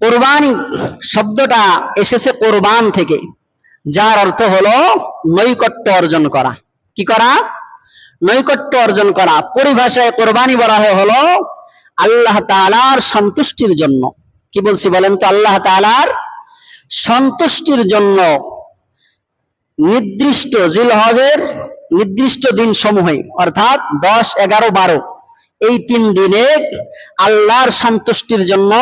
কোরবানি শব্দটা এসেছে কোরবান থেকে, যার অর্থ হলো নৈকট্য অর্জন করা। কি করা? নৈকট্য অর্জন করা। পরিভাষায় কোরবানি বলা হলো আল্লাহ তাআলার সন্তুষ্টির জন্য। কি বলছি বলেন তো? আল্লাহ তাআলার সন্তুষ্টির জন্য নির্দিষ্ট জিলহজের নির্দিষ্ট দিন সমূহে অর্থাৎ দশ, এগারো, বারো, এই তিন দিনে আল্লাহর সন্তুষ্টির জন্য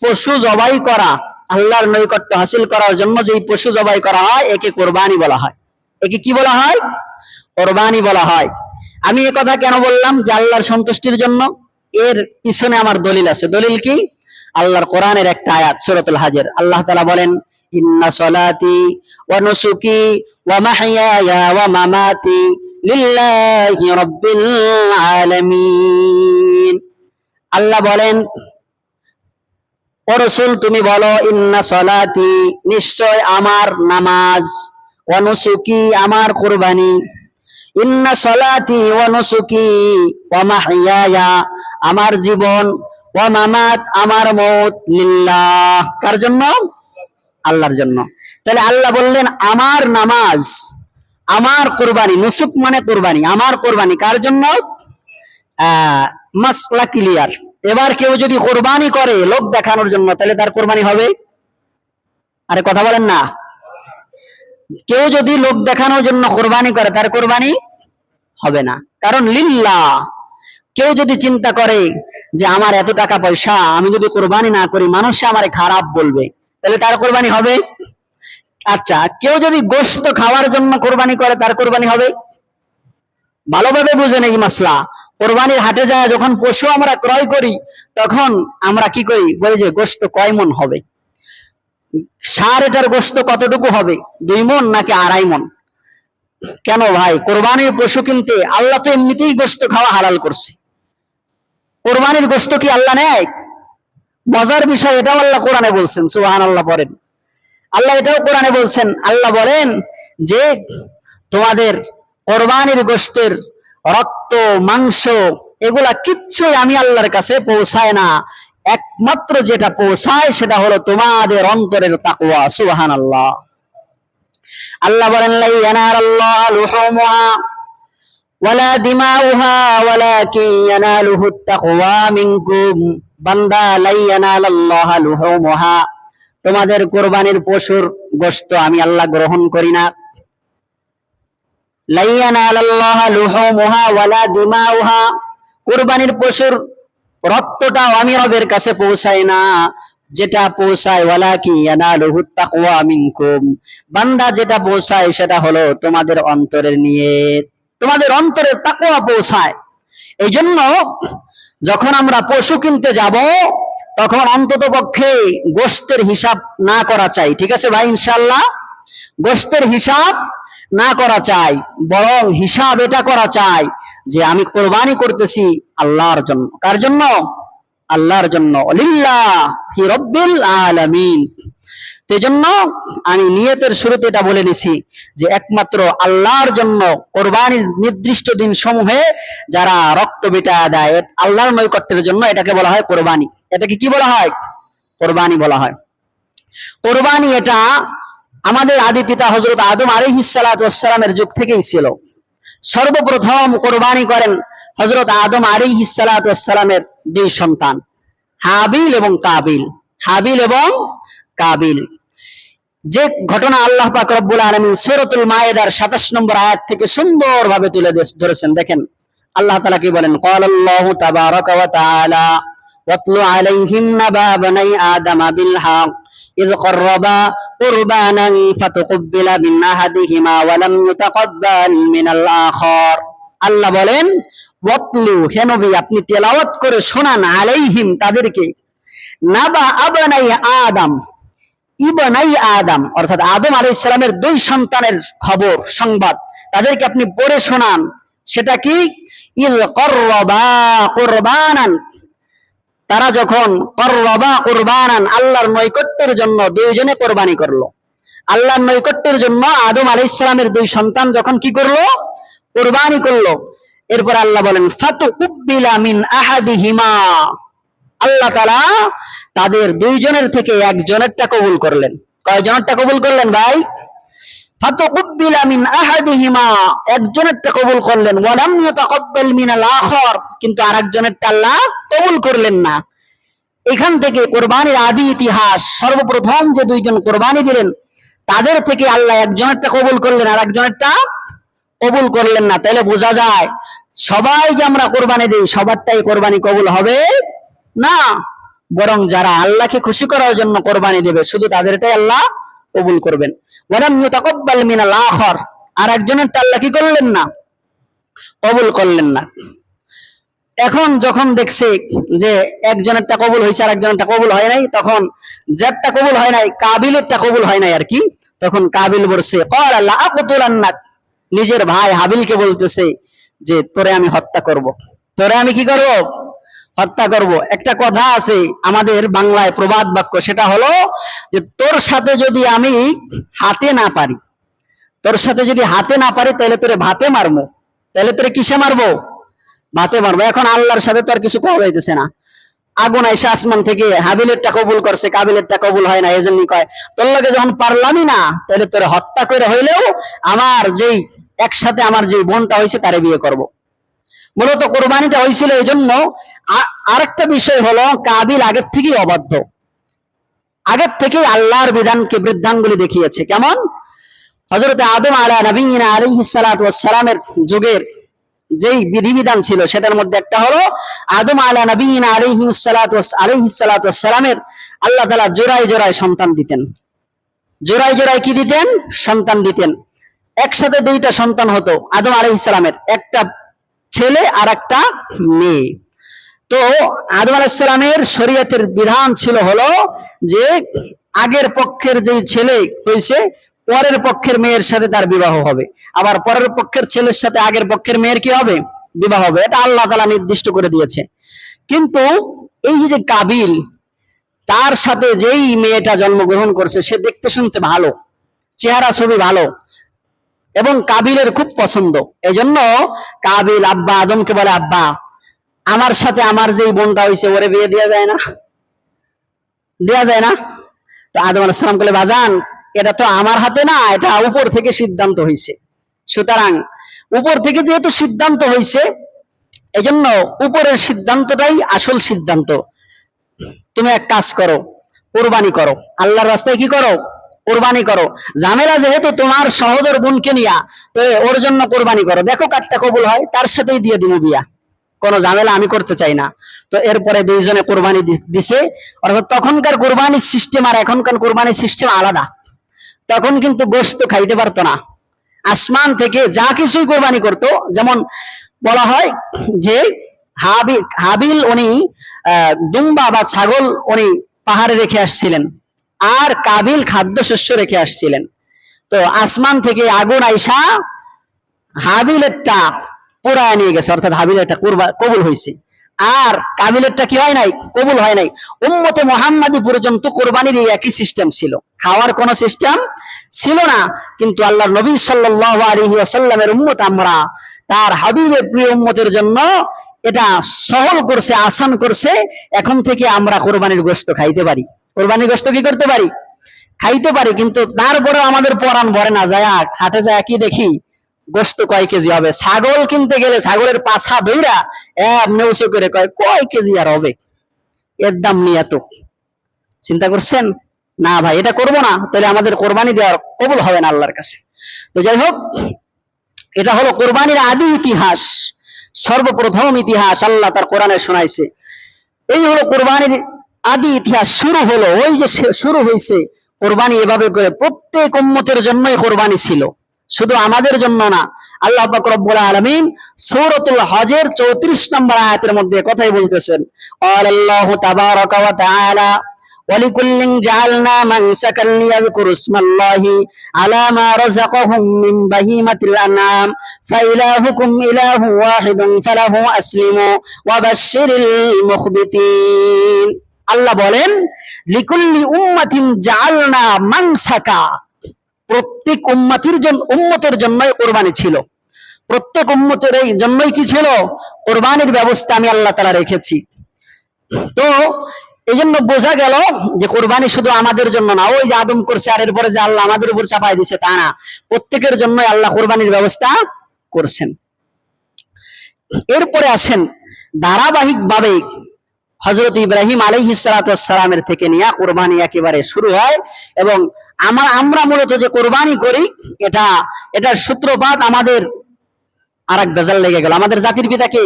পশু জবাই করা, আল্লাহর নৈকট্য হাসিল করার জন্য যেই পশু জবাই করা হয়, একে কোরবানি বলা হয়। একে কি বলা হয়? কোরবানি বলা হয়। আমি এ কথা কেন বললাম? যে আল্লাহর সন্তুষ্টির জন্য। এর পিছনে আমার দলিল আছে। দলিল কি? আল্লাহর কোরআনের একটা আয়াত, সূরাতুল হাজর। আল্লাহ তাআলা বলেন, ইন্না সলাতি ওয়া নুসুকি ওয়া মাহইয়ায়া ওয়া মামাতি লিল্লাহি রাব্বিল আলামিন। আল্লাহ বলেন ও রসুল, তুমি বলো, ইন্না সলাতি, নিশ্চয় আমার নামাজ ওয়া নুসুকি আমার কুরবানি। ইন্না সলাতি ওয়া নুসুকি ওয়া মাহইয়ায়া আমার জীবন মামাত আমার মত লিল্লাহ। কার জন্য? আল্লাহর জন্য। তাহলে আল্লাহ বললেন, আমার নামাজ, আমার কোরবানি, নুসুক মানে কোরবানি, আমার কোরবানি কার জন্য? মাসলা ক্লিয়ার এবার কেউ যদি কোরবানি করে লোক দেখানোর জন্য, তাহলে তার কোরবানি হবে? আরে কথা বলেন না। কেউ যদি লোক দেখানোর জন্য কোরবানি করে, তার কোরবানি হবে না। কারণ লিল্লাহ, কেউ যদি চিন্তা করে যে আমার এত টাকা পয়সা, আমি যদি কোরবানি না করি, মানুষে আমারে খারাপ বলবে, তাহলে তার কোরবানি হবে? আচ্ছা কেউ যদি গোশত খাওয়ার জন্য কোরবানি করে, তার কোরবানি হবে? ভালোভাবে বুঝেন এই মাসলা। কোরবানির হাটে যায়, যখন পশু আমরা ক্রয় করি, তখন আমরা কি করি? বলি যে, গোশত কয় মন হবে? সার এটার গোশত কতটুকু হবে? দুই মন নাকি আড়াই মন? কেন ভাই? কোরবানির পশু কিনতে আল্লাহ তো এমনিতেই গোশত খাওয়া হালাল করছে। কোরবানির গোশত কি আল্লাহ নেয়? মজার বিষয়, এটাও আল্লাহ কোরআনে বলছেন সুহান আল্লাহ বলেন আল্লাহ এটাও কোরআনে বলছেন, আল্লাহ বলেন যে, তোমাদের কোরবানির গোশতের রক্ত, মাংস, এগুলা কিচ্ছুই আমি আল্লাহর কাছে পৌঁছায় না। একমাত্র যেটা পৌঁছায় সেটা হলো তোমাদের অন্তরের তাকওয়া সুহান আল্লাহ আল্লাহ বলেন বান্দা তোমাদের কোরবানির পশুর গোশত আমি আল্লাহ গ্রহণ করি না লাইয়ানালাল্লাহ লুহুমুহা ওয়ালা দিমাউহা কুরবানির পশুর রক্তটা আমি রবের কাছে পৌঁছাই না। যেটা পৌঁছায় ওয়ালা কি মিনকুম। বান্দা যেটা পৌঁছায়, সেটা হলো তোমাদের অন্তরের নিয়ে তোমাদের অন্তরের তাকওয়া পৌঁছায়। এই জন্য যখন আমরা পশু কিনতে যাব, তখন অন্তত পক্ষে গোস্তের হিসাব না করা চাই। ঠিক আছে ভাই ইনশাল্লাহ গোস্তের হিসাব না করা চাই, বরং হিসাব এটা করা চাই যে আমি কোরবানি করতেছি আল্লাহর জন্য। কার জন্য? আল্লাহর জন্য। জন্য আমি নিয়তের শুরুতে এটা বলে নিছি যে একমাত্র আল্লাহর জন্য কোরবানির নির্দিষ্ট দিন সমূহে যারা রক্ত বিটা দেয়, আল্লাহর নৈকট্যের জন্য এটাকে বলা হয় কোরবানি। এটাকে কি বলা হয়? কোরবানি বলা হয়। কোরবানি এটা আমাদের আদি পিতা হজরত আদম আলিহিসালামের যুগ থেকেই ছিল। সর্বপ্রথম কোরবানি করেন হজরত আদম আলিহিসালামের দুই সন্তান, হাবিল এবং কাবিল। হাবিল এবং কাবিল। যে ঘটনা আল্লাহ পাক রব্বুল আলামিন সূরাতুল মায়েদার 27 নম্বর আয়াত থেকে সুন্দরভাবে তুলে ধরেছেন। দেখেন, আল্লাহ তালা কি বলেন? ক্বালাল্লাহু তাবারাকা ওয়া তাআলা, ওয়াতলু আলাইহিম নাবা বানাই আদম বিল হক। إذ قربا قربانا فتقبل من أحدهما ولم يتقبل من الآخر আল্লাহ বলেন ওয়াতলু হে নবী আপনি তেলাওয়াত করে শোনান আলাইহিম তাদেরকে নাবা আবানাই আদম ইবনাই আদম অর্থাৎ আদম আলাইহিস সালামের দুই সন্তানের খবর সংবাদ তাদেরকে আপনি পড়ে শোনান সেটা কি ইল করবা কুরবানান তারা যখন আল্লাহর নৈকট্যের জন্য দুইজনে কোরবানি করল। আল্লাহর নৈকট্যের জন্য আদম আলাইহিস সালামের দুই সন্তান যখন কি করল? কোরবানি করল। এরপর আল্লাহ বলেন, ফাতু কুব্বিলা মিন আহাদিহিমা। আল্লাহ তালা তাদের দুইজনের থেকে একজনেরটা কবুল করলেন। কয়জনেরটা কবুল করলেন ভাই? এখান থেকে কোরবানির আদি ইতিহাস, সর্বপ্রথম যে দুইজন কোরবানি দিলেন, তাদের থেকে আল্লাহ একজনেরটা কবুল করলেন আর একজনেরটা কবুল করলেন না। তাহলে বোঝা যায়, সবাই যে আমরা কোরবানি দিই, সবারটাই কোরবানি কবুল হবে না। বরং যারা আল্লাহকে খুশি করার জন্য কোরবানি দেবে, শুধু তাদেরটাই আল্লাহ কবুল করবেন। ওয়ালাম ইউতাকাব্বাল মিনাল আখর। আর একজনেরটা আল্লাহ কি করলেন না? কবুল করলেন না। এখন যখন দেখছে যে একজনেরটা কবুল হয়েছে আর একজনেরটা কবুল হয় নাই, তখন যারটা কবুল হয় নাই, কাবিলেরটা কবুল হয় নাই আর কি, তখন কাবিল বলছে কর আল্লাহ আকতুলান্নাক? নিজের ভাই হাবিলকে বলতেছে যে, তোরে আমি হত্যা করব। তোরে আমি কি করব? হত্যা করব। একটা কথা আছে আমাদের বাংলায় প্রবাদ বাক্য, সেটা হলো যে, তোর সাথে যদি আমি হাতে না পারি, তোর সাথে যদি হাতে না পারি, তাহলে তোরে ভাতে মারবো। তাহলে তোরে কিসে মারবো? ভাতে মারবো। এখন আল্লাহর সাথে তো আর কিছু কওয়া যাইতেছে না। আগুন আইসা আসমান থেকে হাবিলেরটা কবুল করছে, কাবিলেরটা কবুল হয় না এই কয়, তোর লগে যখন পারলামই না, তাহলে তোরে হত্যা করে হইলেও আমার যেই, একসাথে আমার যেই বোনটা হয়েছে তারে বিয়ে করব। মূলত কোরবানিটা হয়েছিল এই জন্য আ- আরেকটা বিষয় হলো কাবিল আগের থেকেই অবাধ্য। আগের থেকেই আল্লাহর বিধানকে বৃদ্ধাঙ্গুলি দেখিয়েছে। কেমন? হজরত আদম আলা নবীনা ওয়াস যুগের যেই বিধিবিধান ছিল, সেটার মধ্যে একটা হলো আদম আলা নবীনা আলাইহিস সালাতু ওয়াস আলাইহিস সালাতু ওয়াস সালামের আল্লাহ তাআলা জোড়ায় জোড়ায় সন্তান দিতেন। জোড়ায় জোড়ায় কি দিতেন? সন্তান দিতেন। একসাথে দুইটা সন্তান হতো আদম সালামের। একটা ছেলে আর একটা মেয়ে। তো আদম আলাইসালামের শরীয়তের বিধান ছিল হলো যে আগের পক্ষের যেই ছেলে হয়েছে, পরের পক্ষের মেয়ের সাথে তার বিবাহ হবে। আবার পরের পক্ষের ছেলের সাথে আগের পক্ষের মেয়ের কি হবে? বিবাহ হবে। এটা আল্লাহ তালা নির্দিষ্ট করে দিয়েছে। কিন্তু এই যে কাবিল, তার সাথে যেই মেয়েটা জন্মগ্রহণ করছে, সে দেখতে শুনতে ভালো, চেহারা ছবি ভালো এবং কাবিলের খুব পছন্দ। এই জন্য কাবিল আব্বা আদমকে বলে, আব্বা, আমার সাথে আমার যেই বোনটা হয়েছে ওরে বিয়ে দেওয়া যায় না। দেওয়া যায় না? তো আদম আলাইসালাম বলে, বাজান, এটা তো আমার হাতে না, এটা উপর থেকে সিদ্ধান্ত হয়েছে সুতরাং উপর থেকে যেহেতু সিদ্ধান্ত হয়েছে এজন্য উপরের সিদ্ধান্তটাই আসল সিদ্ধান্ত। তুমি এক কাজ করো, কোরবানি করো। আল্লাহর রাস্তায় কি করো? কোরবানি করো। ঝামেলা যেহেতু তোমার সহোদর বোনকে নিয়া, তো ওর জন্য কোরবানি করো। দেখো কাটটা কবুল হয়, তার সাথেই দিয়ে দিব বিয়া। কোনো ঝামেলা আমি করতে চাই না। তো এরপরে দুইজনে কোরবানি দিছে। অর্থাৎ তখনকার কোরবানির সিস্টেম আর এখনকার কোরবানির সিস্টেম আলাদা। তখন কিন্তু গোস্ত খাইতে পারতো না। আসমান থেকে যা কিছুই কোরবানি করতো, যেমন বলা হয় যে হাবিল হাবিল উনি দুম্বা বা ছাগল উনি পাহাড়ে রেখে আসছিলেন। আর কাবিল খাদ্যশস্য রেখে আসছিলেন। তো আসমান থেকে আগুন আইসা হাবিলেরটা পুরায় নিয়ে গেছে, অর্থাৎ হাবিলেরটা কবুল হয়েছে আর কাবিলেরটা কি হয় নাই? কবুল হয় নাই। উম্মতে মোহাম্মদী পর্যন্ত কোরবানির একই সিস্টেম ছিল। খাওয়ার কোন সিস্টেম ছিল না, কিন্তু আল্লাহ নবী আলাইহি ওয়াসাল্লামের উম্মত আমরা, তার হাবিবের প্রিয় উম্মতের জন্য এটা সহল করছে, আসান করছে, এখন থেকে আমরা কোরবানির গোশত খাইতে পারি। কোরবানির গোশত কি করতে পারি? খাইতে পারি, কিন্তু তারপরে আমাদের পরাণ ভরে না। যায় হাটে যায় কি দেখি? গোস্ত কয় কেজি হবে? ছাগল কিনতে গেলে ছাগলের পাছা দইরা এমনি উঁচু করে কয় কয় কেজি আর হবে? এর দাম নিয়ে এত। চিন্তা করছেন? না ভাই, এটা করব না। তাহলে আমাদের কোরবানি দেওয়ার কবুল হবে না আল্লাহর কাছে। তো যাই হোক, এটা হলো কোরবানির আদি ইতিহাস, সর্বপ্রথম ইতিহাস আল্লাহ তার কোরআনে শোনাইছে। এই হলো কোরবানির আদি ইতিহাস শুরু হলো ওই যে শে- শুরু হয়েছে কোরবানি এভাবে করে প্রত্যেক উম্মতের জন্যই কোরবানি ছিল শুধু আমাদের জন্য না আল্লাহ পাক রব্বুল আলামিন সূরাতুল হজের 34 নম্বর আয়াতের মধ্যে কথাই বলতেছেন আল্লাহু তাবারাকা ওয়া তাআলা ولكل جعلنا منسكا ليذكروا اسم الله على ما رزقهم من بهيمة الأنعام فإلهكم إله واحد فله أسلموا وبشر المخبتين আল্লাহ বলেন, লিকুল্লি উম্মাতিন জাআলনা মানসাকা। প্রত্যেক উম্মাতির জন্য উম্মতের জন্যই কোরবানি ছিল। প্রত্যেক উম্মতের এই জন্যই কি ছিল? কোরবানির ব্যবস্থা আমি আল্লাহ তাআলা রেখেছি। তো এই জন্য বোঝা গেল যে কোরবানি শুধু আমাদের জন্য না, ওই যে আদম করছে আর এরপরে যে আল্লাহ আমাদের উপর চাপাই দিছে তা না। প্রত্যেকের জন্য আল্লাহ কোরবানির ব্যবস্থা করছেন। এরপরে আসেন ধারাবাহিক ভাবে হজরত ইব্রাহিম আলহিসালামের থেকে নিয়ে কোরবানি একেবারে শুরু হয় এবং আমরা আমরা মূলত যে কোরবানি করি, এটা, এটার সূত্রপাত আমাদের আর এক গজল লেগে গেল। আমাদের জাতির পিতা কে?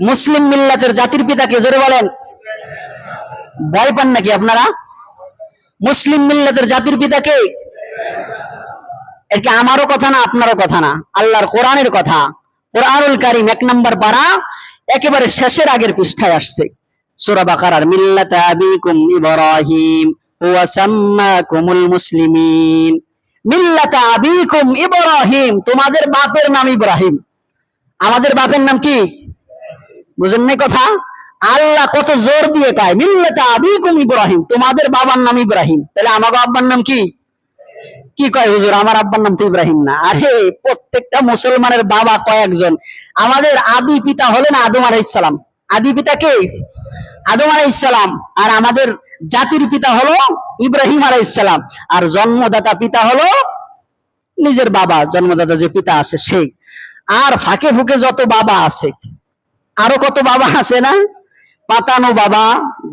মুসলিম মিল্লাতের জাতির পিতা কে? জোরে বলেন। ভয় পান নাকি আপনারা? মুসলিম মিল্লাতের জাতির পিতা কে? এটা আমারও কথা না, আপনারও কথা না। আল্লাহর কোরআনের কথা। কোরআনুল কারিম এক নম্বর পারা একেবারে শেষের আগের পৃষ্ঠায় আসছে। সূরা বাকারার মিল্লাত আবিকুম ইব্রাহিম, হুয়া সাম্মাকুমুল মুসলিমিন। মিল্লাত আবিকুম ইব্রাহিম, তোমাদের বাপের নাম ইব্রাহিম। আমাদের বাপের নাম কি? বুঝেন নাই কথা? আল্লাহ কত জোর দিয়ে কয়, মিল্লাত আবিকুম ইব্রাহিম, তোমাদের বাবার নাম ইব্রাহিম। তাহলে আমাকে আব্বার নাম কি? কি কয় হুজুর? আমার আব্বার নাম তো ইব্রাহিম না। আরে, প্রত্যেকটা মুসলমানের বাবা কয়েকজন। আমাদের আদি পিতা হলেন আদম আলাইসালাম আদি পিতা কে? আদম আলাইসালাম আর আমাদের জাতির পিতা হলো ইব্রাহিম আলাইসালাম আর জন্মদাতা পিতা হলো নিজের বাবা। জন্মদাতা যে পিতা আছে সেই। আর ফাঁকে ফুকে যত বাবা আছে, আরও কত বাবা আছে না? পাতানো বাবা,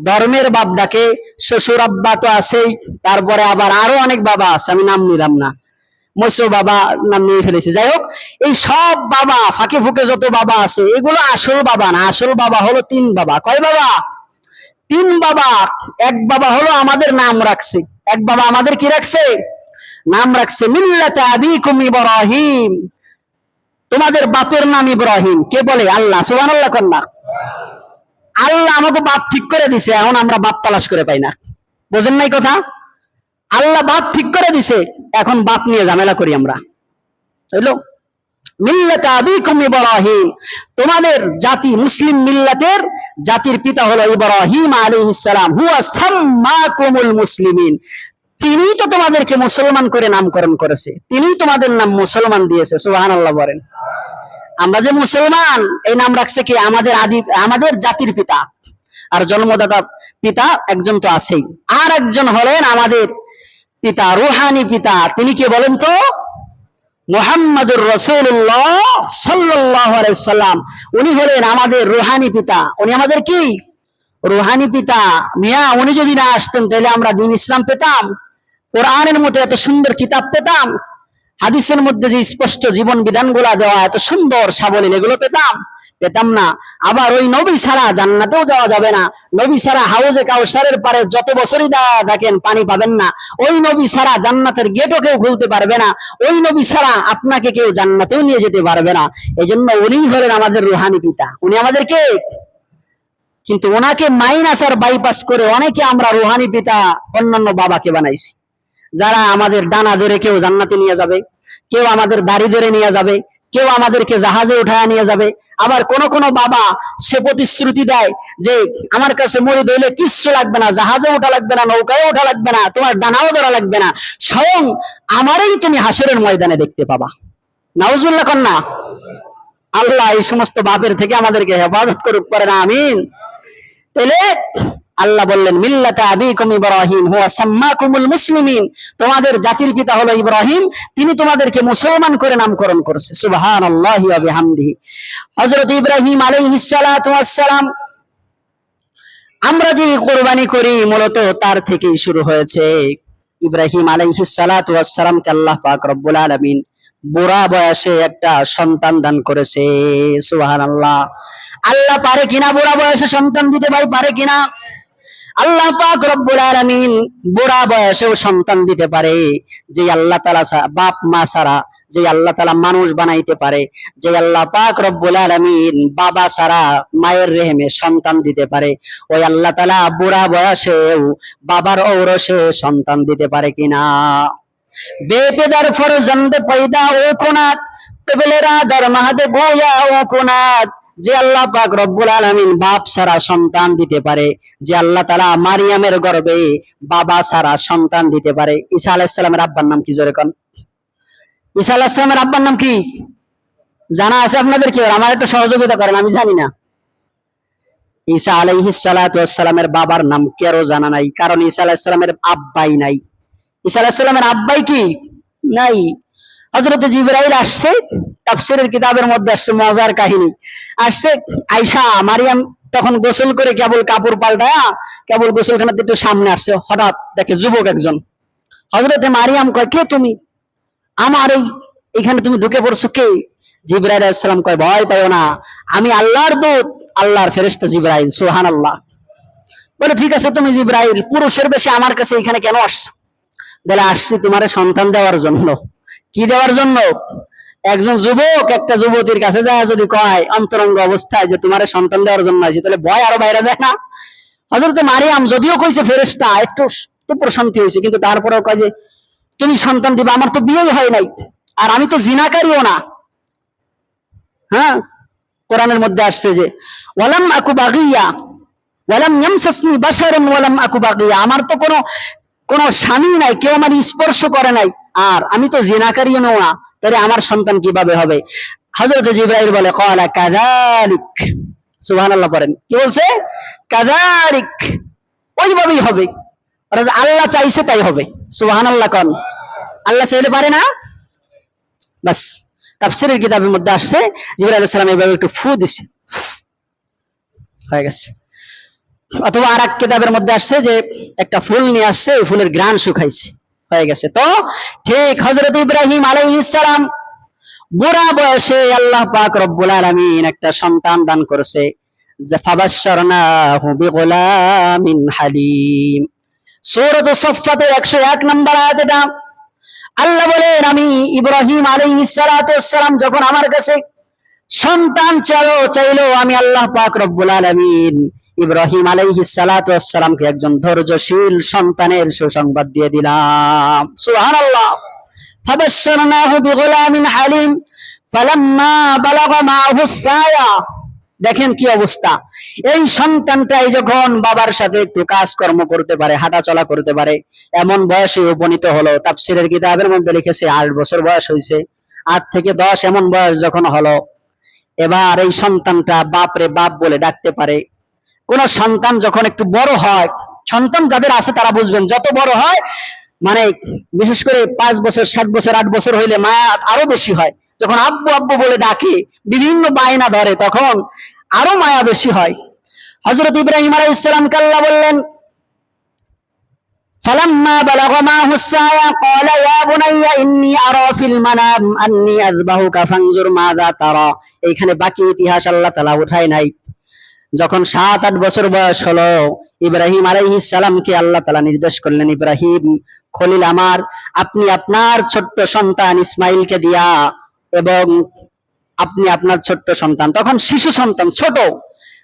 ধর্মের বাপ ডাকে, শ্বশুর আব্বা তো আছেই। তারপরে আবার আরও অনেক বাবা আছে, আমি নাম নিলাম না। মৎস্য বাবা নাম নিয়ে ফেলেছি। যাই হোক, এই সব বাবা, ফাঁকে ফুকে যত বাবা আছে, এগুলো আসল বাবা না। আসল বাবা হলো তিন বাবা। কয় বাবা? তিন বাবা। এক বাবা হলো আমাদের নাম রাখছে। এক বাবা আমাদের কি রাখছে? নাম রাখছে মিল্লাতে আবিকুম ইব্রাহিম। তোমাদের বাপের নাম ইব্রাহিম। কে বলে? আল্লাহ। সুবহানাল্লাহ কন্যা আল্লাহ আমাকে বাপ ঠিক করে দিছে, এখন আমরা বাপ তালাশ করে পাই না। বোঝেন নাই কথা? আল্লাহ বাপ ঠিক করে দিছে, এখন বাপ নিয়ে ঝামেলা করি আমরা। হইল মিল্লাতে আবিকুম ইব্রাহিম। তোমাদের জাতি মুসলিম মিল্লাতের জাতির পিতা হলো ইব্রাহিম আলাইহিস হুয়া সাম্মাকুমুল মুসলিমিন। তিনিই তো তোমাদেরকে মুসলমান করে নামকরণ করেছে। তিনিই তোমাদের নাম মুসলমান দিয়েছে, সুবহানাল্লাহ বলেন। আমরা যে মুসলমান, এই নাম রাখছে কি? আমাদের আদি, আমাদের জাতির পিতা। আর জন্মদাতা পিতা একজন তো আছেই। আর একজন হলেন আমাদের পিতা, রুহানি পিতা। তিনি কে বলেন তো? মোহাম্মদুর রসুল্লাহ সাল্লাহ সাল্লাম। উনি হলেন আমাদের রুহানি পিতা। উনি আমাদের কি? রুহানি পিতা। মিয়া, উনি যদি না আসতেন, তাহলে আমরা দিন ইসলাম পেতাম। কোরআনের মতো এত সুন্দর কিতাব পেতাম। হাদিসের মধ্যে যে স্পষ্ট জীবন বিধানগুলা দেওয়া, এত সুন্দর সাবলীল, এগুলো পেতাম? পেতাম না। আবার ওই নবী ছাড়া জান্নাতেও যাওয়া যাবে না। নবী ছাড়া হাউজে কাউসারের পারে যত বছরই দাঁড়া থাকেন, পানি পাবেন না। ওই নবী ছাড়া জান্নাতের গেটও কেউ খুলতে পারবে না। ওই নবী ছাড়া আপনাকে কেউ জান্নাতেও নিয়ে যেতে পারবে না। এই জন্য উনি হলেন আমাদের রুহানি পিতা। উনি আমাদেরকে কিন্তু ওনাকে মাইনাস আর বাইপাস করে অনেকে আমরা রুহানি পিতা, অন্যান্য বাবাকে বানাইছি। যারা আমাদের ডানা ধরে কেউ জান্নাতে নিয়ে যাবে, কেউ আমাদের দাড়ি ধরে নিয়ে যাবে, কেউ আমাদেরকে জাহাজে উঠায় নিয়ে যাবে, আবার কোন কোন বাবা সে প্রতিশ্রুতি দেয় যে আমার কাছে মরি দইলে কিচ্ছু লাগবে না জাহাজে ওঠা লাগবে না নৌকায় ওঠা লাগবে না, তোমার ডানাও ধরা লাগবে না, স্বয়ং আমারই তুমি হাসরের ময়দানে দেখতে পাবা। নাউজুল্লাহ কন্যা, আল্লাহ এই সমস্ত বাপের থেকে আমাদেরকে হেফাজত করুক, পারে না, আমিন। তাহলে আল্লাহ বললেন তোমাদের জাতির পিতা হলো ইব্রাহিম, তিনি তোমাদেরকে মুসলমান করে নামকরণ করেছে। সুবহানাল্লাহি ওয়া ইব্রাহিম আলাইহিস আমরা যে কোরবানি করি, মূলত তার থেকেই শুরু হয়েছে। ইব্রাহিম আলাইহিস আল্লাহ পাক রব্বুল আলামিন বুড়া বয়সে একটা সন্তান দান করেছে। সুবহানাল্লাহ। আল্লাহ পারে কিনা বুড়া বয়সে সন্তান দিতে ভাই পারে কিনা? আল্লাহ পাক রব্বুল আলামিন বুড়া বয়সেও সন্তান দিতে পারে, যে আল্লাহ তাআলা বাপ মা ছাড়া, যে আল্লাহ তাআলা মানুষ বানাইতে পারে, যে আল্লাহ পাক রব্বুল আলামিন বাবা ছাড়া মায়ের রেহেমে সন্তান দিতে পারে, ওই আল্লাহ তাআলা বুড়া বয়সেও বাবার ঔরসে সন্তান দিতে পারে কিনা? বেপেদার ফরজন্দ পয়দা ও কোনাত পেবেলেরা দর মাহাদে গোয়া ও কোনাত যে আল্লাহ পাক রব্বুল আলামিন বাপ সারা সন্তান দিতে পারে, যে আল্লাহ তাআলা মারিয়ামের গর্ভে বাবা সারা সন্তান দিতে পারে। ঈসা আলাইহিস সালামের আব্বার নাম কি জোরে কোন? ঈসা আলাইহিস সালামের আব্বার নাম কি? জানা আছে আপনাদের কি? আমার একটু সহযোগিতা করেন, আমি জানি না। ঈসা আলাইহিস সালাতু সালামের বাবার নাম কেউ জানা নাই, কারণ ঈসা আলাইহিস সালামের আব্বাই নাই। ঈসা আলাইহিস সালামের আব্বাই কি? নাই। হযরত জিবরাইল আসছে, তাফসীরের কিতাবের মধ্যে আসছে মজার কাহিনী। আসছে আয়েশা, মারিয়াম তখন গোসল করে কেবল কাপড় পাল্টায়া, কেবল গোসলখানাতে একটু সামনে আসছে। হঠাৎ দেখে যুবক একজন। হজরতে মারিয়াম কয়, কে তুমি? আমার এই, এখানে তুমি ঢুকে পড়ছো কে? জিব্রাইল আলাইহিস সালাম কয়, ভয় পাইও না। আমি আল্লাহর দূত, আল্লাহর ফেরেশতা জিব্রাইল, সুবহানাল্লাহ। বলে, ঠিক আছে তুমি জিব্রাইল, পুরুষের বেশি আমার কাছে এখানে কেন আসছো? বলে, আসছি তোমারে সন্তান দেওয়ার জন্য। কি দেওয়ার জন্য? একজন যুবক একটা যুবতীর কাছে যায় যদি কয়, অন্তরঙ্গ অবস্থায় যে তোমারে সন্তান দেওয়ার জন্য আছে তাহলে ভয় আরও বাইরে যায় না? হযরত মারিয়াম যদিও কইছে ফেরেশতা, একটু তো প্রশান্তি হয়েছে, কিন্তু তারপরেও কয় যে, তুমি সন্তান দিবা, আমার তো বিয়ে হয় নাই, আর আমি তো জিনাকারীও না। হ্যাঁ? কোরআনের মধ্যে আসছে যে, ওয়ালাম আকু বাগিয়া, ওয়ালাম ইয়ামসাসনি বাশারুন ওয়ালাম আকু বাগিয়া। আমার তো কোনো কোনো স্বামী নাই, কেউ আমার স্পর্শ করে নাই। আর আমি তো জিনাকারীও নোয়া তাহলে আমার সন্তান কীভাবে হবে? হযরত জিব্রাইল বলে, ক্বালা কাযালিক। সুবহানাল্লাহ পড়েন। কি বলছে? কাযালিক। ওইভাবেই হবে। অর্থাৎ আল্লাহ চাইছে তাই হবে। সুবহানাল্লাহ কোন। আল্লাহ চাইলে পারে না। বাস, তাফসিরের কিতাবের মধ্যে আসছে, জিবরাইল আলাইহিস সালাম এইভাবে একটু ফু দিছে। হয়ে গেছে। অথবা আর এক কিতাবের মধ্যে আসছে যে, একটা ফুল নিয়ে আসছে, ওই ফুলের গ্রান শুকাইছে। হয়ে গেছে। তো ঠিক হযরত ইব্রাহিম আলাইহিস সালাম বুড়া বয়সে আল্লাহ পাক রব্বুল আলামিন একটা সন্তান দান করেছে। হালিম। সফফাতের 101 নম্বর আল্লাহ বলেন, আমি যখন আমার কাছে সন্তান চাইলো চাইলো আমি আল্লাহ পাক রব্বুল আলামিন ইব্রাহিম আলাইহিস সালাতু সালামকে একজন ধৈর্যশীল সন্তানের সুসংবাদ দিয়ে দিলাম। দেখেন কি অবস্থা। এই সন্তানটাই যখন বাবার সাথে একটু কাজকর্ম করতে পারে হাঁটা চলা করতে পারে, এমন বয়সে উপনীত হলো, তাফসিরের কিতাবের মধ্যে লিখেছে, আট বছর বয়স হয়েছে, আট থেকে দশ এমন বয়স যখন হলো, এবার এই সন্তানটা বাপরে বাপ বলে ডাকতে পারে। কোন সন্তান যখন একটু বড় হয় সন্তান যাদের আছে তারা বুঝবেন যত বড় হয় মানে বিশেষ করে পাঁচ বছর সাত বছর আট বছর হইলে মায়া আরো বেশি হয় যখন আব্বু আব্বু বলে ডাকে বিভিন্ন বায়না ধরে তখন আরো মায়া বেশি হয় হজরত ইব্রাহিম আলাইহিস সালাম কাল্লা বললেন فلما بلغ معه السعي قال يا بني إني أرى في المنام أني أذبحك فانظر ماذا ترى এইখানে বাকি ইতিহাস আল্লাহ তাআলা উঠায় নাই যখন সাত, আট বছর বয়স হলো, ইব্রাহিম আলাইহিস সালামকে আল্লাহ তাআলা নির্দেশ করলেন, ইব্রাহিম, খলিল আমার, আপনি আপনার ছোট্ট সন্তান ইসমাইলকে দিয়া এবং আপনি আপনার ছোট্ট সন্তান। তখন শিশু সন্তান, ছোট।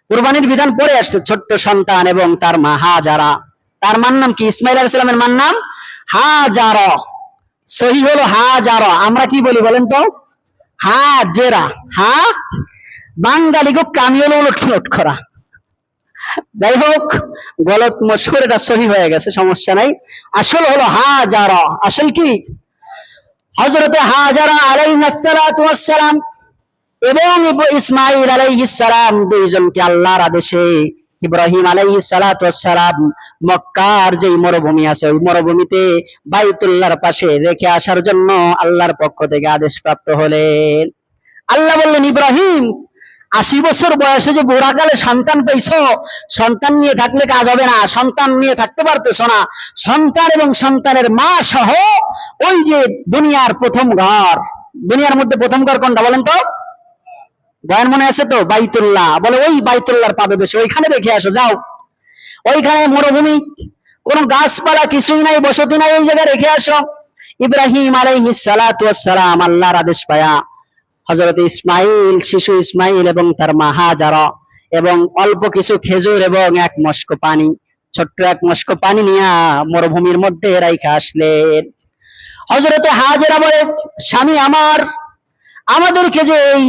কুরবানির বিধান পড়ে আসছে, ছোট্ট সন্তান এবং তার মা হাজারা। তার মান নাম কি? ইসমাইল আলাইহিস সালামের মান নাম হাজারা। সহি হলো হাজারা। আমরা কি বলি বলেন তো? হা? বাঙালি গো কামি হলো উলট ফুলট করা যাই হোক, গলত মশহুর এটা সহি হয়ে গেছে, সমস্যা নাই। আসল হলো হাজারা। আসল কি? হযরতে হাজারা আলাইহিস সালাতু ওয়াস সালাম এবং ইসমাইল আলাইহিস সালাম দুইজনকে আল্লাহর আদেশে ইব্রাহিম ওয়াস সালাম মক্কার যে মরুভূমি আছে, ওই মরুভূমিতে বাইতুল্লাহর পাশে রেখে আসার জন্য আল্লাহর পক্ষ থেকে আদেশ প্রাপ্ত হলেন। আল্লাহ বললেন, ইব্রাহিম আশি বছর বয়সে যে বুড়াকালে সন্তান পেয়েছ, সন্তান নিয়ে থাকলে কাজ হবে না, সন্তান নিয়ে থাকতে পারতেছো না। সন্তান এবং সন্তানের মা সহ ওই যে দুনিয়ার প্রথম ঘর। দুনিয়ার মধ্যে প্রথম ঘর কোনটা বলেন তো? বয়ান মনে আছে তো? বাইতুল্লাহ। বলে ওই বাইতুল্লাহর পাদদেশে, ওইখানে রেখে আসো, যাও। ওইখানে মরুভূমি, কোন গাছপালা কিছুই নাই, বসতি নাই, ওই জায়গায় রেখে আসো। ইব্রাহিম আলাইহিস সালাম, আল্লাহর আদেশ পায়া। হযরত ইসমাইল শিশু ইসমাইল এবং তার মা হাজারা এবং অল্প কিছু খেজুর এবং এক মস্ক পানি। ছোট্ট এক মস্ক পানি নিয়া মরুভূমির মধ্যে রাইখা আসলেন। হযরতে হাজেরা বলে, স্বামী আমার, আমাদেরকে যে এই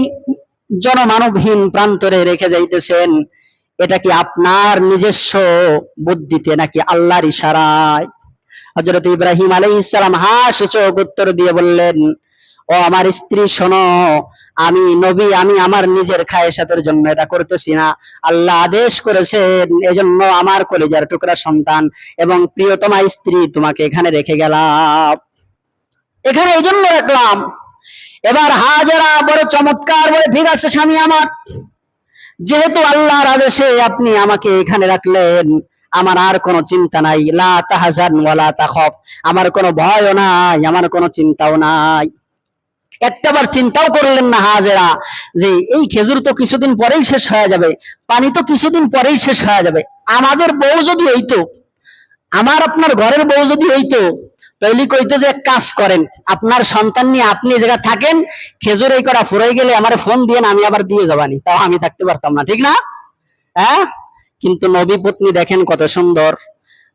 জনমানবহীন প্রান্তরে রেখে যাইতেছেন, এটা কি আপনার নিজস্ব বুদ্ধিতে নাকি আল্লাহর ইশারায়? হযরত ইব্রাহিম আলাইহিস সালাম হা সূচক উত্তর দিয়ে বললেন ও আমার স্ত্রী, শোনো, আমি নবী, আমি আমার নিজের খায়েসাতের জন্য এটা করতেছি না। আল্লাহ আদেশ করেছেন, এজন্য আমার কলেজার টুকরা সন্তান এবং প্রিয়তমা স্ত্রী তোমাকে এখানে রেখে গেলাম। এখানে এই জন্য রাখলাম। এবার হাজারা বড় চমৎকার বলে ঠিক আছে স্বামী আমার। যেহেতু আল্লাহর আদেশে আপনি আমাকে এখানে রাখলেন, আমার আর কোনো চিন্তা নাই। লা তাহাজান ওয়ালা তাখফ। আমার কোনো ভয়ও নাই, আমার কোনো চিন্তাও নাই। একটাবার চিন্তাও করলেন না হাজেরা যে এই খেজুর তো কিছুদিন পরেই শেষ হয়ে যাবে, পানি তো কিছুদিন পরেই শেষ হয়ে যাবে। আমাদের বউ যদি হইতো আমার আপনার ঘরের বউ যদি হইতো তাইলে কইতো যে এক কাজ করেন, আপনার সন্তান নিয়ে আপনি জায়গা থাকেন, খেজুর এই করা ফুরাই গেলে আমার ফোন দিয়ে আমি আবার দিয়ে যাবানি। তাও আমি থাকতে পারতাম না, ঠিক না? হ্যাঁ? কিন্তু নবী পত্নী দেখেন কত সুন্দর।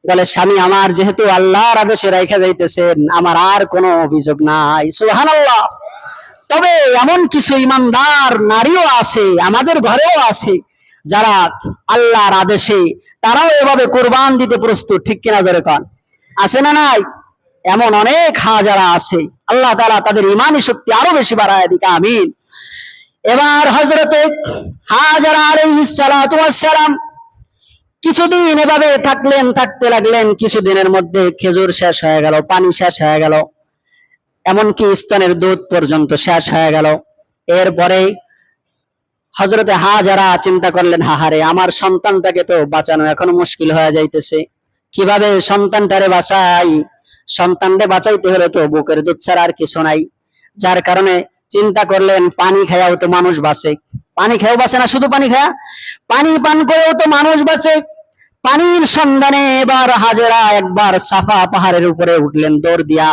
বলে, স্বামী আমার যেহেতু আল্লাহর আদেশে রাইখা যাইতেছেন, আমার আর কোনো অভিযোগ নাই। সুবহানাল্লাহ। তবে এমন কিছু ইমানদার নারীও আছে, আমাদের ঘরেও আছে, যারা আল্লাহর আদেশে তারাও এভাবে কোরবান দিতে প্রস্তুত, ঠিক কিনা জোরে কন? আছে না নাই? এমন অনেক হাজারা আছে, আল্লাহ তারা তাদের ইমানি শক্তি আরও বেশি বাড়ায় দিকে, আমিন। এবার হজরতে হাজারা কিছুদিন এভাবে থাকলেন, থাকতে লাগলেন, কিছুদিনের মধ্যে খেজুর শেষ হয়ে গেল, পানি শেষ হয়ে গেল। এমনকি স্তনের দুধ পর্যন্ত শেষ হয়ে গেল। এরপরে হজরতে হাজারা চিন্তা করলেন, হাহারে, আমার সন্তানটাকে তো বাঁচানো এখন মুশকিল হয়ে যাইতেছে। কীভাবে সন্তানটারে বাঁচাই? সন্তানরে বাঁচাইতে হলে তো বুকের দুধ ছাড়া আর কিছু নাই। যার কারণে চিন্তা করলেন, পানি খায়াও তো মানুষ বাঁচে। পানি খেয়েও বাঁচে না, শুধু পানি খায়া। পানি পান করেও তো মানুষ বাঁচে। পানির সন্ধানে এবার হাজেরা একবার সাফা পাহাড়ের উপরে উঠলেন, দৌড় দিয়া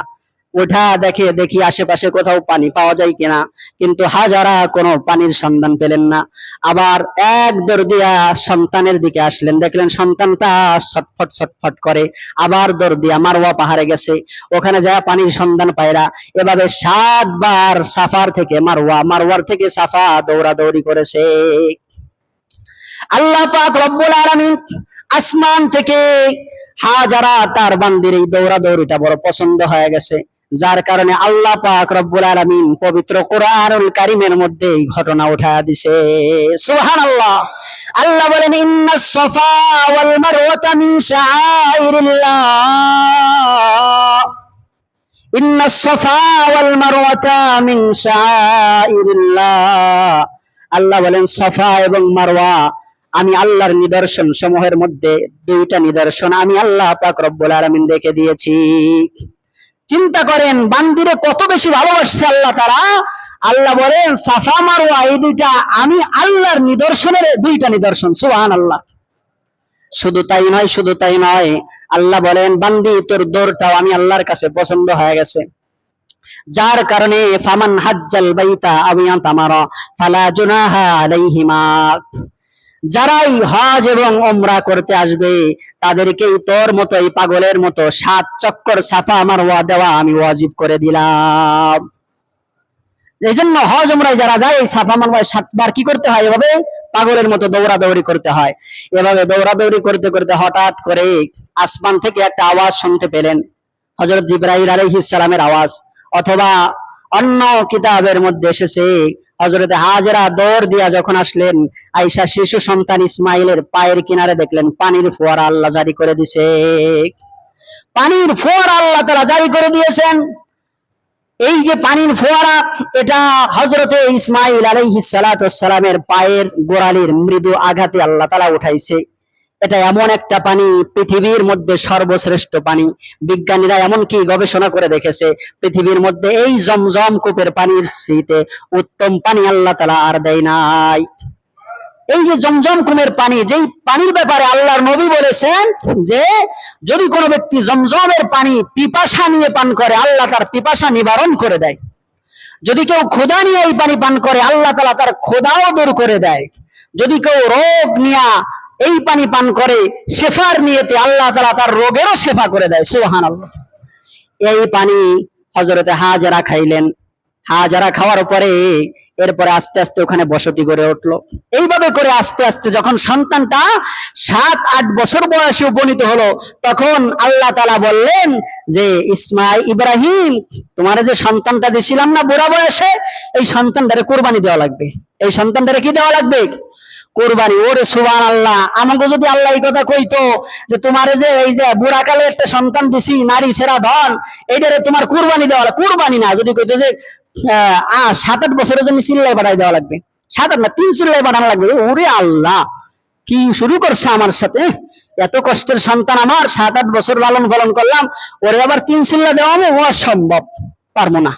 ওঠা দেখে দেখি আশেপাশে কোথাও পানি পাওয়া যায় কিনা। কিন্তু হাজারা কোনো পানির সন্ধান পেলেন না। আবার এক দৌড় দিয়া সন্তানের দিকে আসলেন। দেখলেন সন্তানটা ছটফট ছটফট করে। আবার দৌড় দিয়া মারওয়া পাহাড়ে গেছে। ওখানে যায় পানির সন্ধান পায়রা। এভাবে সাতবার সাফার থেকে মারওয়া, মারওয়ার থেকে সাফা দৌড়াদৌড়ি করেছে। আল্লাহ পাক রব্বুল আলামিন আসমান থেকে হাজারা তার বান্দির এই দৌড়াদৌড়িটা বড় পছন্দ হয়ে গেছে। যার কারণে আল্লাহ পাক রব্বুল আলামিন পবিত্র কোরআনুল কারিমের মধ্যে এই ঘটনা উঠা দিছে। সুবহানাল্লাহ। আল্লাহ বলেন ইন্নাস সাফা ওয়াল মারওয়াতা মিন শাআইরিল্লাহ ইন্নাস সাফা ওয়াল মারওয়াতা মিন শাআইরিল্লাহ আল্লাহ বলেন, সাফা এবং মারওয়া, আমি আল্লাহর নিদর্শন সমূহের মধ্যে দুইটা নিদর্শন আমি আল্লাহ পাক রব্বুল আলামিন রেখে দিয়েছি। চিন্তা করেন, বান্দিরে কত বেশি ভালোবাসছে আল্লাহ তারা আল্লাহ বলেন, সাফা মারওয়া এই দুইটা আমি আল্লাহর নিদর্শনের দুইটা নিদর্শন সুবহান আল্লাহ শুধু তাই নয়, শুধু তাই নয়, আল্লাহ বলেন, বান্দি, তোর দৌড়টাও আমি আল্লাহর কাছে পছন্দ হয়ে গেছে। যার কারণে, ফামান হাজ্জাল বাইতা আবিয়ান তামারা, ফালা জুনাহা আলাইহিমা। যারাই হজ এবং ওমরা করতে আসবে তাদেরকেই তোর মতো, এই পাগলের মতো সাত চক্কর সাফা আমার ওয়া দেওয়া আমি ওয়াজিব করে দিলাম। এই জন্য হজ ওমরায় যারা যায়, এই সাফা মারওয়ায় সাতবার কি করতে হয়? এভাবে পাগলের মতো দৌড়াদৌড়ি করতে হয়। এভাবে দৌড়াদৌড়ি করতে করতে হঠাৎ করে আসমান থেকে একটা আওয়াজ শুনতে পেলেন। হজরত জিব্রাহিল আলাইহিস সালামের আওয়াজ। অথবা অন্য কিতাবের মধ্যে এসেছে হজরত হাজরা দৌড় দিয়া যখন আসলেন আইসা শিশু সন্তান ইসমাইলের পায়ের কিনারে দেখলেন, পানির ফোয়ারা আল্লাহ জারি করে দিছে। পানির ফোয়ারা আল্লাহ তারা জারি করে দিয়েছেন। এই যে পানির ফোয়ারা, এটা হজরতে ইসমাইল আলাইহিস সালামের পায়ের গোড়ালির মৃদু আঘাতে আল্লাহ তালা উঠাইছে। এটা এমন একটা পানি পৃথিবীর মধ্যে সর্বশ্রেষ্ঠ পানি। বিজ্ঞানীরা এমনকি গবেষণা করে দেখেছে, পৃথিবীর মধ্যে এই জমজম কূপের পানির স্মৃতিতে উত্তম পানি আল্লাহ তালা আর দেয় নাই। এই যে জমজম কুমের পানি, যেই পানির ব্যাপারে আল্লাহর নবী বলেছেন যে, যদি কোনো ব্যক্তি জমজমের পানি পিপাসা নিয়ে পান করে, আল্লাহ তার পিপাসা নিবারণ করে দেয়। যদি কেউ ক্ষুধা নিয়ে এই পানি পান করে, আল্লাহ তালা তার ক্ষুধাও দূর করে দেয়। যদি কেউ রোগ নিয়া এই পানি পান করে, শেফার নিয়েতে আল্লাহ তালা তার রোগেরও শেফা করে দেয় সুহান আল্লাহ এই পানি হজরতে হাজারা খাইলেন। হাজারা খাওয়ার পরে, এরপরে আস্তে আস্তে ওখানে বসতি গড়ে উঠল। এইভাবে করে আস্তে আস্তে যখন সন্তানটা সাত, আট বছর বয়সে উপনীত হলো, তখন আল্লাহ তালা বললেন যে ইসমাই ইব্রাহিম, তোমার যে সন্তানটা দিছিলাম না বুড়া বয়সে, এই সন্তানটারে কোরবানি দেওয়া লাগবে। এই সন্তানটারে কি দেওয়া লাগবে? কোরবানি। ওরে সুবান আল্লাহ আমাকে যদি আল্লাহ এই কথা কইতো যে তোমার যে এই যে বুড়াকালে একটা সন্তান দিছি নারী সেরা ধন এইটারে তোমার কোরবানি দেওয়া। কোরবানি না যদি কইতো যে আহ, সাত আট বছরের জন্য চিল্লাই বাড়াই দেওয়া লাগবে। সাত আট না তিন চিল্লাই বাড়ানো লাগবে। ওরে আল্লাহ কি শুরু করছে আমার সাথে? এত কষ্টের সন্তান আমার সাত আট বছর লালন পালন করলাম ওরে আবার তিন চিল্লা দেওয়া আমি ও সম্ভব পারব না।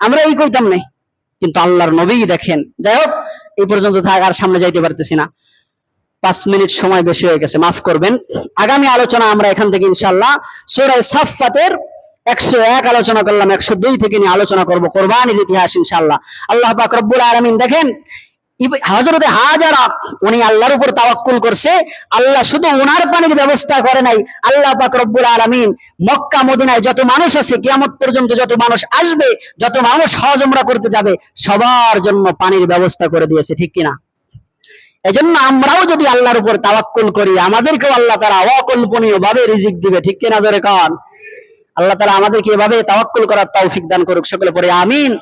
আমরা এই কইতাম নাই। কিন্তু আল্লাহর নবী দেখেন। যাই হোক এই পর্যন্ত থাক, আর সামনে যাইতে পারতেছি না। পাঁচ মিনিট সময় বেশি হয়ে গেছে, মাফ করবেন। আগামী আলোচনা আমরা এখান থেকে ইনশাল্লাহ সোরাই সাফাতের একশো এক আলোচনা করলাম, একশো দুই থেকে নিয়ে আলোচনা করব, কোরবানির ইতিহাস ইনশাল্লাহ আল্লাহ পাক রব্বুল আলামিন দেখেন হজরতে হাজারা, উনি আল্লাহর উপর তাওয়াক্কুল করছে। আল্লাহ শুধু ওনার পানির ব্যবস্থা করে নাই, আল্লাহ পাক রব্বুল আলামিন মক্কা, মদিনায় যত মানুষ আছে, কিয়ামত পর্যন্ত যত মানুষ আসবে, যত মানুষ হজ উমরা করতে যাবে, সবার জন্য পানির ব্যবস্থা করে দিয়েছে, ঠিক কিনা? এজন্য আমরাও যদি আল্লাহর উপর তাওয়াক্কুল করি, আমাদেরকেও আল্লাহ তারা অকল্পনীয় ভাবে রিজিক দিবে, ঠিক কিনা জোরে কান? আল্লাহ তালা আমাদেরকে এভাবে তাওয়াক্কুল করার তৌফিক দান করুক, সকলে পরে আমিন।